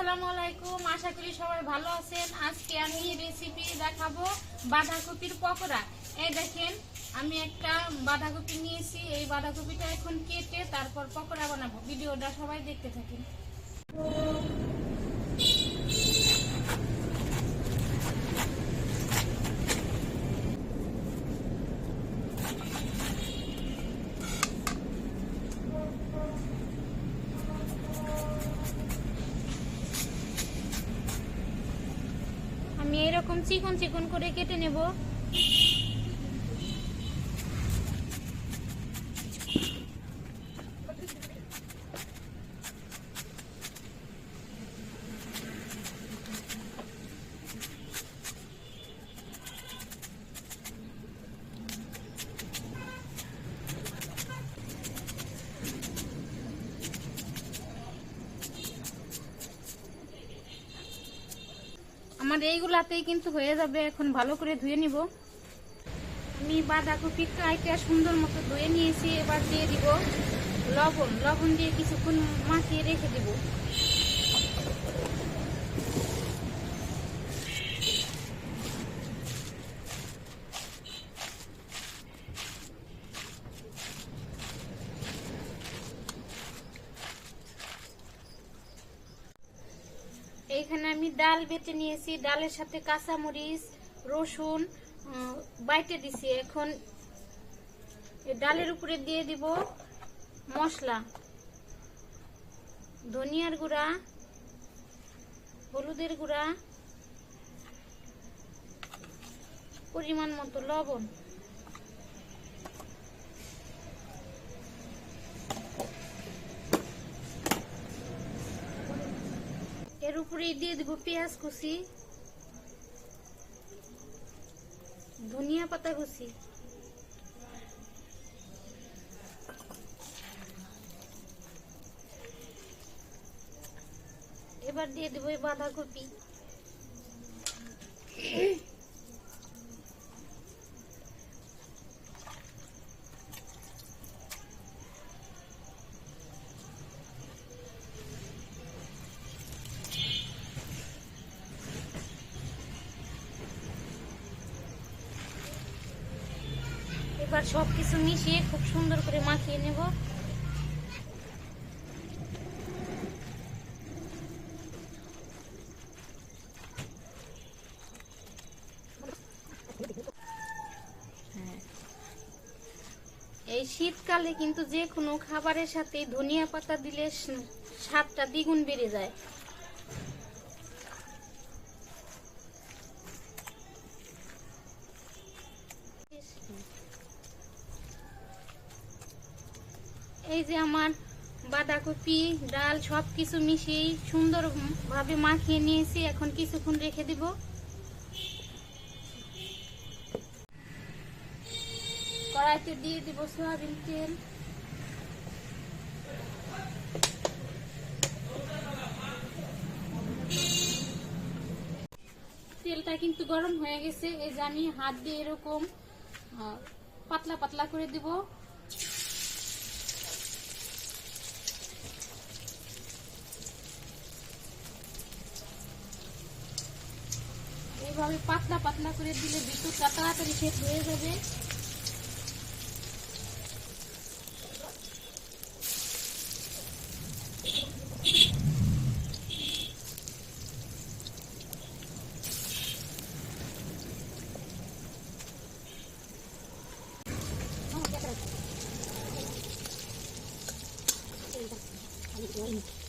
আসসালামু আলাইকুম। আশা করি সবাই ভালো আছেন। আজকে আমি রেসিপি দেখাবো বাঁধাকপির পকোড়া। এই দেখেন, আমি একটা বাঁধাকপি নিয়েছি। এই বাঁধাকপিটা এখন কেটে তারপর পকোড়া বানাবো। ভিডিওটা সবাই দেখতে থাকেন। এরকম চিকন চিকন করে কেটে নেব। আমার এইগুলাতেই কিন্তু হয়ে যাবে। এখন ভালো করে ধুয়ে নিব। আমি বাঁধাকপি কাইটা সুন্দর মতো ধুয়ে নিয়েছি। এবার দিয়ে দিব লবণ। লবণ দিয়ে কিছুক্ষণ মাখিয়ে রেখে দিব। এইখানে আমি ডাল বেটে নিয়েছি, ডালের সাথে কাঁচামরিচ, রসুন বাইটে দিছি। এখন ডালের উপরে দিয়ে দিব মশলা, ধনিয়ার গুঁড়া, হলুদের গুঁড়া, পরিমাণ মতো লবণ এর উপরে দিয়ে দিব পেঁয়াজ কুচি ধনিয়া পাতা কুচি। এবার দিয়ে দেবো এই বাঁধাকপি এবার সবকিছু মিশিয়ে খুব সুন্দর করে মাখিয়ে নেব। এই শীতকালে কিন্তু যে কোনো খাবারের সাথে ধনিয়া পাতা দিলে স্বাদটা দ্বিগুণ বেড়ে যায়। এই যে আমার বাঁধাকপি, ডাল সব কিছু মিশিয়ে সুন্দর ভাবে মাখিয়ে নিয়েছি। এখন কিছুক্ষণ রেখে দিব। কড়াইতে দিয়ে দিব সয়াবিন তেল। তেলটা কিন্তু গরম হয়ে গেছে। এই জানি হাত দিয়ে এরকম পাতলা পাতলা করে দিব। এভাবে পাতলা পাতলা করে দিলে বিদ্যুৎ তাড়াতাড়ি শেষ হয়ে যাবে Thank you.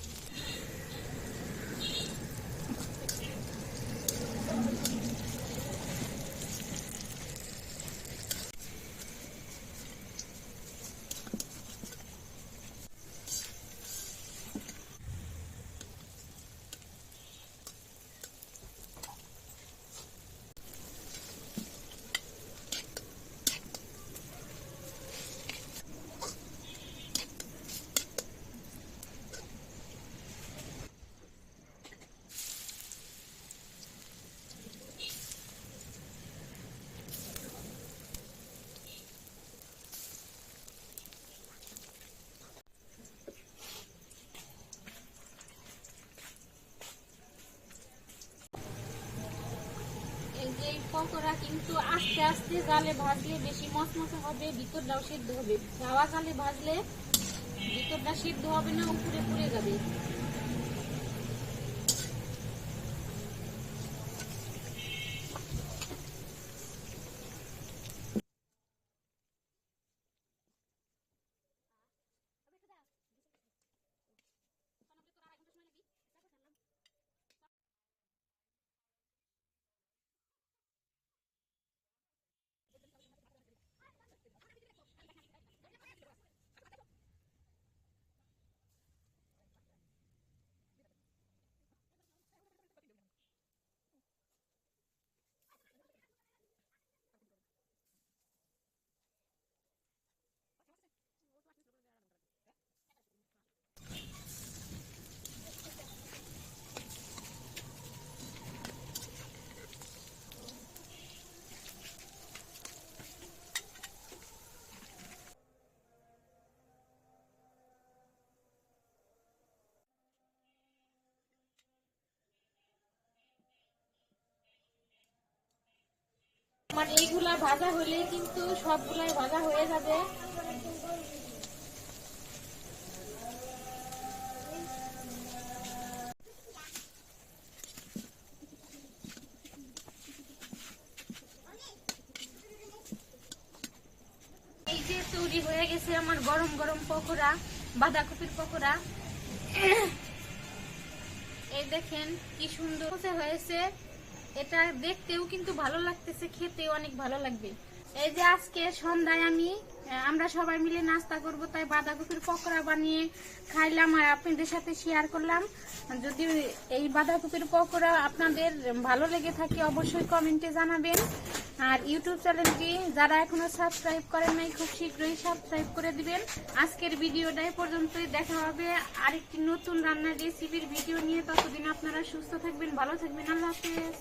পকোড়া কিন্তু আস্তে আস্তে জালে ভাজলে বেশি মচমচে হবে, ভিতরটাও সিদ্ধ হবে। যাওয়া জালে ভাজলে ভিতরটা সিদ্ধ হবে না, উপরে পুড়ে যাবে। আমার এইগুলা ভাজা হলে কিন্তু সবগুলাই ভাজা হয়ে যাবে। এই যে তৈরি হয়ে গেছে আমার গরম গরম পকোড়া, বাঁধাকপির পকোড়া। এই দেখেন কি সুন্দর হয়েছে। এটা দেখতেও কিন্তু ভালো লাগতেছে খেতেও অনেক ভালো লাগবে। এই যে আজকে সন্ধ্যায় আমি আমরা সবাই মিলে নাস্তা করব, তাই বাঁধাকপির পকোড়া বানিয়ে খাইলাম আর আপনাদের সাথে শেয়ার করলাম। যদি এই বাঁধাকপির পকোড়া আপনাদের ভালো লেগে থাকে, অবশ্যই কমেন্টে জানাবেন। আর ইউটিউব চ্যানেলটি যারা এখনও সাবস্ক্রাইব করেন নাই, খুব শীঘ্রই সাবস্ক্রাইব করে দিবেন। আজকের ভিডিওটা পর্যন্তই, দেখা হবে আরেকটি নতুন রান্নার রেসিপির ভিডিও নিয়ে। ততদিন আপনারা সুস্থ থাকবেন, ভালো থাকবেন, আল্লাহ হাফেজ।